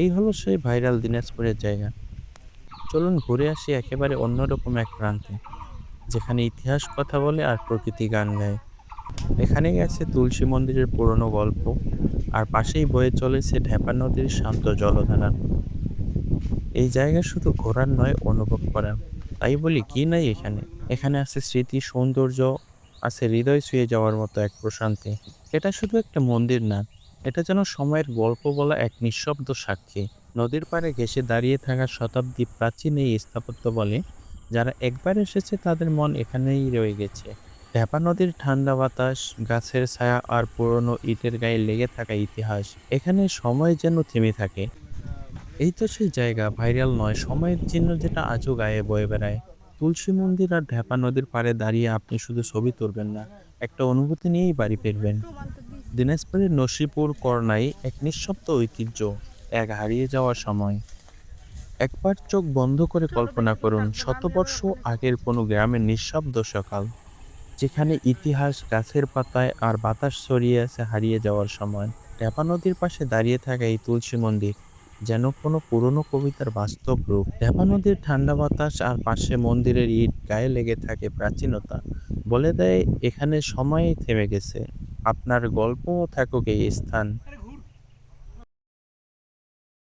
এই হলো সেই ভাইরাল দিনাজপুরের জায়গা। চলুন ঘুরে আসি একেবারে অন্যরকম এক প্রান্তে, যেখানে ইতিহাস কথা বলে আর প্রকৃতি গান গায়। এখানে গেছে তুলসী মন্দিরের পুরনো গল্প, আর পাশেই বয়ে চলেছে ঢেপা নদীর শান্ত জলধারা। এই জায়গা শুধু ঘোরার নয়, অনুভব করা তাই বলি, কি নাই এখানে? এখানে আছে স্মৃতি, সৌন্দর্য, আছে হৃদয় ছুঁয়ে যাওয়ার মতো এক প্রশান্তি। এটা শুধু একটা মন্দির না এটা যেন সময়ের গল্প বলা এক নিঃশব্দ সাক্ষী। নদীর পাড়ে ঘেঁষে দাঁড়িয়ে থাকা শতাব্দী প্রাচীন এই স্থাপত্য বলে, যারা একবার এসেছে তাদের মন এখানেই রয়ে গেছে। ঢেপা নদীর ঠান্ডা বাতাস, গাছের ছায়া আর পুরনো ইটের গায়ে লেগে থাকা ইতিহাস এখানে সময় যেন থেমে থাকে। এই তো সেই জায়গা, ভাইরাল নয়, সময়ের চিহ্ন যেটা আজও গায়ে বয়ে বেড়ায়। তুলসী মন্দির আর ঢেপা নদীর পাড়ে দাঁড়িয়ে আপনি শুধু ছবি তুলবেন না, একটা অনুভূতি নিয়েই বাড়ি ফিরবেন। দিনাজপুরের নসিপুর করনাই এক নিঃশব্দ ঐতিহ্য, এক হারিয়ে যাওয়ার সময়। একবার চোখ বন্ধ করে কল্পনা করুন, শতবর্ষ আগের কোনো গ্রামের নিঃশব্দ সকাল, যেখানে ইতিহাস গাছের পাতায় আর বাতাস ছড়িয়ে আছে হারিয়ে যাওয়ার সময়। ঢেপা নদীর পাশে দাঁড়িয়ে থাকা এই তুলসী মন্দির যেন কোনো পুরনো কবিতার বাস্তব রূপ। ঢেপা নদীর ঠান্ডা বাতাস আর পাশে মন্দিরের ইট গায়ে লেগে থাকে প্রাচীনতা, বলে দেয় এখানে সময় থেমে গেছে। আপনার গল্প থাকুক এই স্থান।